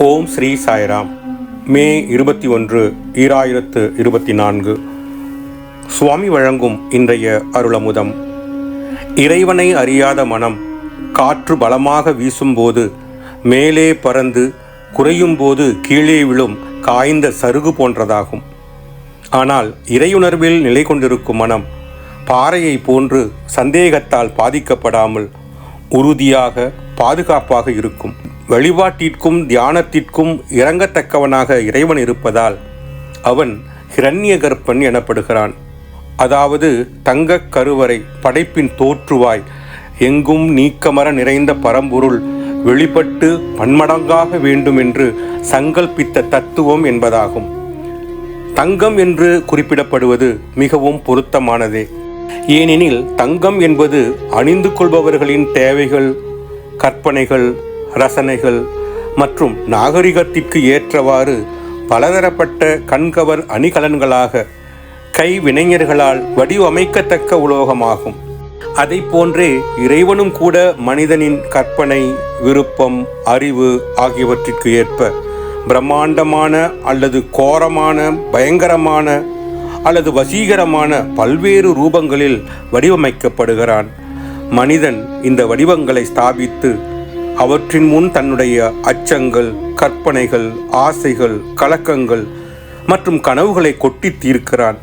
ஓம் ஸ்ரீ சாய்ராம். மே இருபத்தி ஒன்று ஈராயிரத்து இருபத்தி நான்கு. சுவாமி வழங்கும் இன்றைய அருளமுதம். இறைவனை அறியாத மனம் காற்று பலமாக வீசும்போது மேலே பறந்து குறையும்போது கீழே விழும் காய்ந்த சருகு போன்றதாகும். ஆனால் இறையுணர்வில் நிலை கொண்டிருக்கும் மனம் பாறையை போன்று சந்தேகத்தால் பாதிக்கப்படாமல் உறுதியாக பாதுகாப்பாக இருக்கும். வழிபாட்டிற்கும் தியானத்திற்கும் இறங்கத்தக்கவனாக இறைவன் இருப்பதால் அவன் ஹிரண்ய கர்ப்பன் எனப்படுகிறான். அதாவது தங்கக் கருவறை படைப்பின் தோற்றுவாய். எங்கும் நீக்கமர நிறைந்த பரம்பொருள் வெளிப்பட்டு பன்மடங்காக வேண்டும் என்று சங்கல்பித்த தத்துவம் என்பதாகும். தங்கம் என்று குறிப்பிடப்படுவது மிகவும் பொருத்தமானதே. ஏனெனில் தங்கம் என்பது அணிந்து கொள்பவர்களின் தேவைகள் கற்பனைகள் ரசனைகள் மற்றும் நாகரிகத்திற்கு ஏற்றவாறு பலதரப்பட்ட கண்கவர் அணிகலன்களாக கைவினைஞர்களால் வடிவமைக்கத்தக்க உலோகமாகும். அதை போன்றே இறைவனும் கூட மனிதனின் கற்பனை விருப்பம் அறிவு ஆகியவற்றிற்கு ஏற்ப பிரம்மாண்டமான அல்லது கோரமான பயங்கரமான அல்லது வசீகரமான பல்வேறு ரூபங்களில் வடிவமைக்கப்படுகிறான். மனிதன் இந்த வடிவங்களை ஸ்தாபித்து அவற்றின் முன் தன்னுடைய அச்சங்கள் கற்பனைகள் ஆசைகள் கலக்கங்கள் மற்றும் கனவுகளை கொட்டி தீர்க்கிறான்.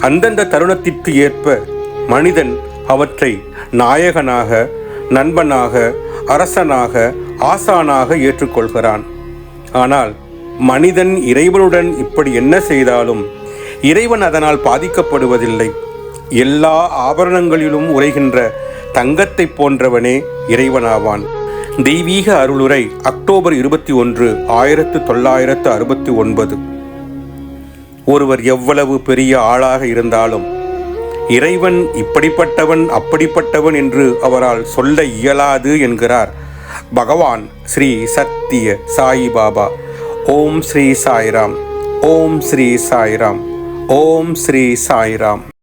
அந்தந்த தருணத்திற்கு ஏற்ப மனிதன் அவற்றை நாயகனாக நண்பனாக அரசனாக ஆசானாக ஏற்றுக்கொள்கிறான். ஆனால் மனிதன் இறைவனுடன் இப்படி என்ன செய்தாலும் இறைவன் அதனால் பாதிக்கப்படுவதில்லை. எல்லா ஆபரணங்களிலும் உரைகின்ற தங்கத்தைப் போன்றவனே இறைவனாவான். தெய்வீக அருளுரை அக்டோபர் இருபத்தி ஒன்று ஆயிரத்து தொள்ளாயிரத்து அறுபத்தி ஒன்பது. ஒருவர் எவ்வளவு பெரிய ஆளாக இருந்தாலும் இறைவன் இப்படிப்பட்டவன் அப்படிப்பட்டவன் என்று அவரால் சொல்ல இயலாது என்கிறார் பகவான் ஸ்ரீ சத்திய சாயிபாபா ஓம் ஸ்ரீ சாய்ராம் ஓம் ஸ்ரீ சாய்ராம் ஓம் ஸ்ரீ சாய்ராம்.